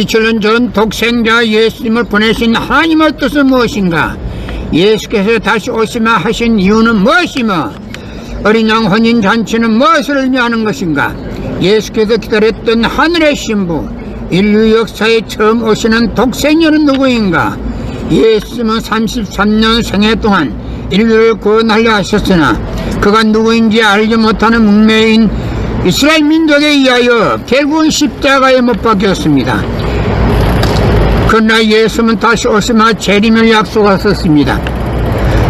2000년 전 독생자 예수님을 보내신 하나님의 뜻은 무엇인가? 예수께서 다시 오시마 하신 이유는 무엇이며 어린 양 혼인 잔치는 무엇을 의미하는 것인가? 예수께서 기다렸던 하늘의 신부 인류 역사에 처음 오시는 독생녀는 누구인가? 예수님은 33년 생애 동안 인류를 구원하려 하셨으나 그가 누구인지 알지 못하는 문명인 이스라엘 민족에 의하여 결국은 십자가에 못 박혔습니다. 그러나 예수는 다시 오시마 재림을 약속하셨습니다.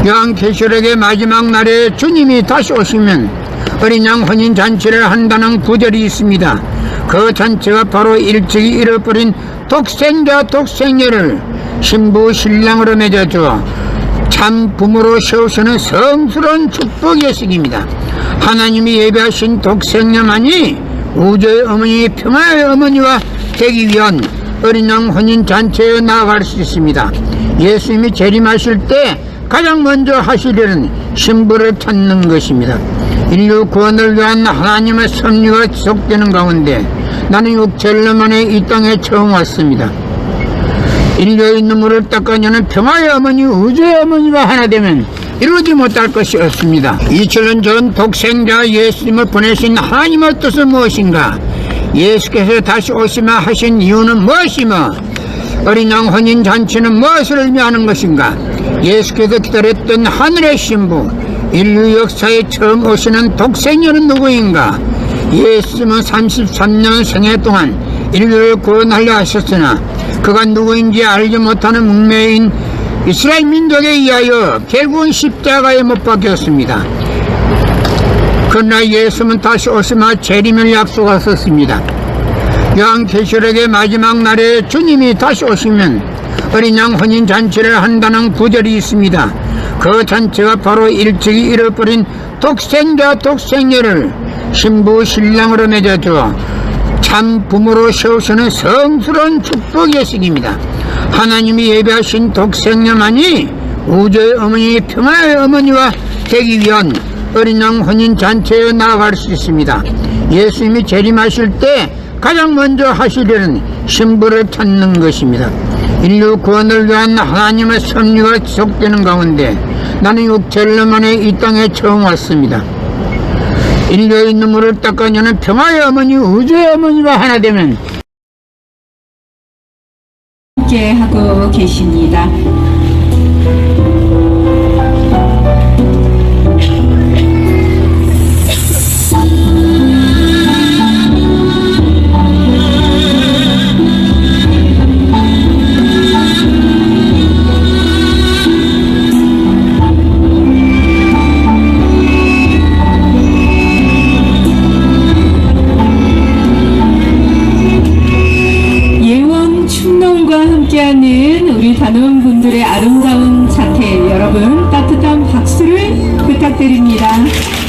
요한 계시록의 마지막 날에 주님이 다시 오시면 어린 양 혼인 잔치를 한다는 구절이 있습니다. 그 잔치가 바로 일찍이 잃어버린 독생자 독생녀를 신부 신랑으로 맺어주어 참 부모로 세우시는 성스러운 축복 예식입니다. 하나님이 예배하신 독생녀만이 우주의 어머니 평화의 어머니와 되기 위한 어린 양 혼인 잔치에 나아갈 수 있습니다. 예수님이 재림하실 때 가장 먼저 하시려는 신부를 찾는 것입니다. 인류 구원을 위한 하나님의 섭리가 지속되는 가운데 나는 육체를만에 이 땅에 처음 왔습니다. 인류의 눈물을 닦아내는 평화의 어머니 우주의 어머니가 하나 되면 이루지 못할 것이 없습니다. 2000년 전 독생자 예수님을 보내신 하나님의 뜻은 무엇인가? 예수께서 다시 오시마 하신 이유는 무엇이며 어린 양 혼인 잔치는 무엇을 의미하는 것인가? 예수께서 기다렸던 하늘의 신부 인류 역사에 처음 오시는 독생녀는 누구인가? 예수님은 33년 생애 동안 인류를 구원하려 하셨으나 그가 누구인지 알지 못하는 문명인 이스라엘 민족에 의하여 결국은 십자가에 못 박혔습니다. 그러나 예수는 다시 오시마 재림을 약속하셨습니다. 요한 계시록의 마지막 날에 주님이 다시 오시면 어린 양 혼인 잔치를 한다는 구절이 있습니다. 그 잔치가 바로 일찍이 잃어버린 독생자 독생녀를 신부 신랑으로 맺어주어 참 부모로 세우시는 성스러운 축복 예식입니다. 하나님이 예배하신 독생녀만이 우주의 어머니 평화의 어머니와 되기 위한 어린 양 혼인 잔치에 나아갈 수 있습니다. 예수님이 재림하실 때 가장 먼저 하시려는 신부를 찾는 것입니다. 인류 구원을 위한 하나님의 섭리가 지속되는 가운데 나는 육체를만에 이 땅에 처음 왔습니다. 인류의 눈물을 닦아내는 평화의 어머니 우주의 어머니가 하나 되면 함께 하고 계십니다. 함께하는 우리 단원분들의 아름다운 자태 여러분 따뜻한 박수를 부탁드립니다.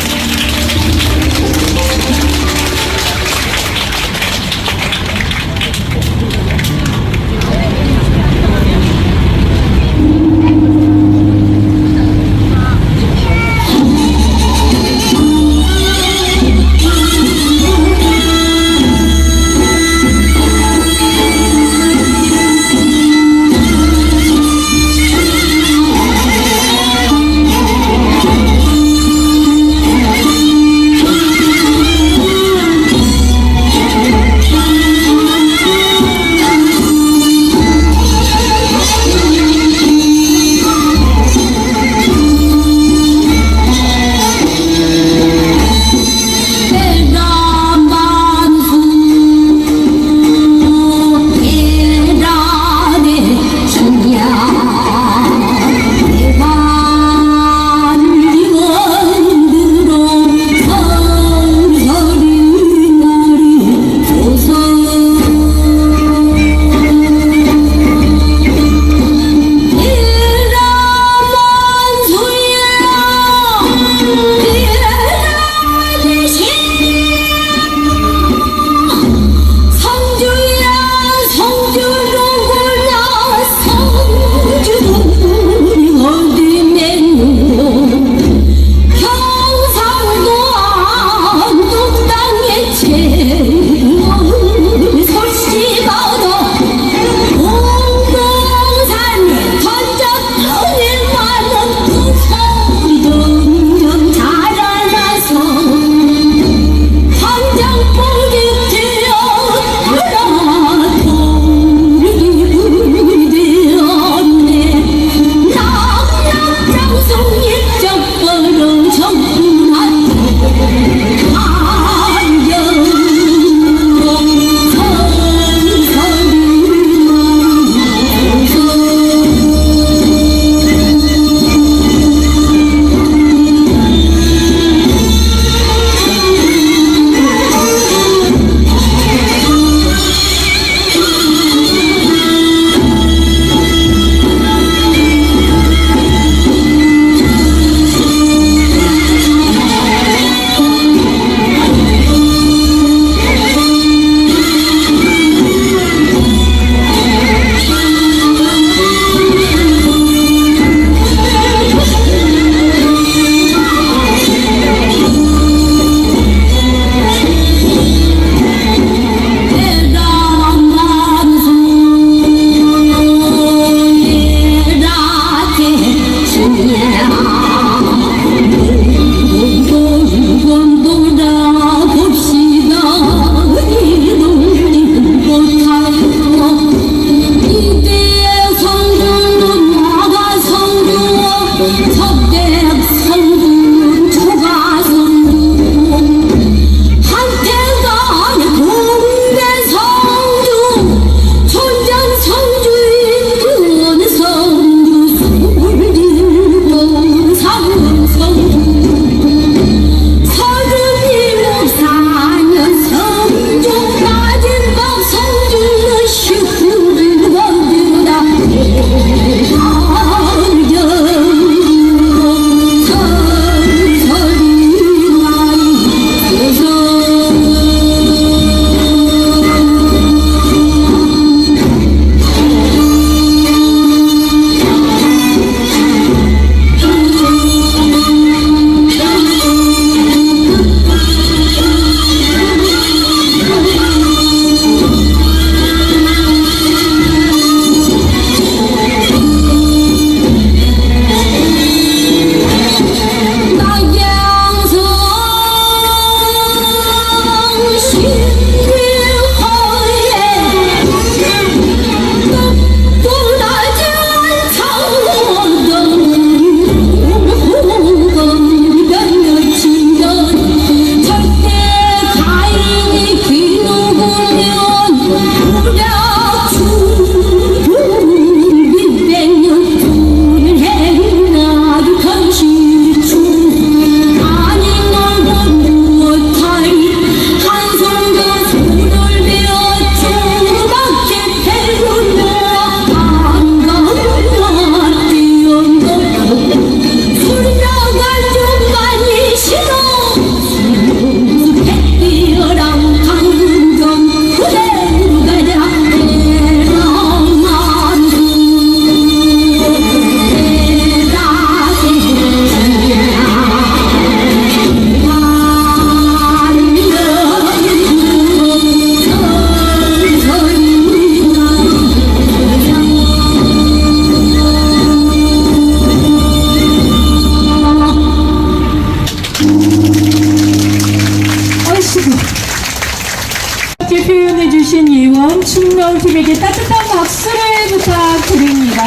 답게 표현해주신 예원 충남팀에게 따뜻한 박수를 부탁드립니다.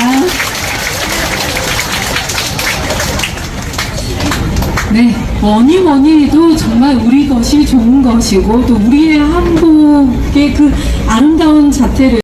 네, 뭐니 뭐니 해도 정말 우리 것이 좋은 것이고 또 우리의 한복의 그 아름다운 자태를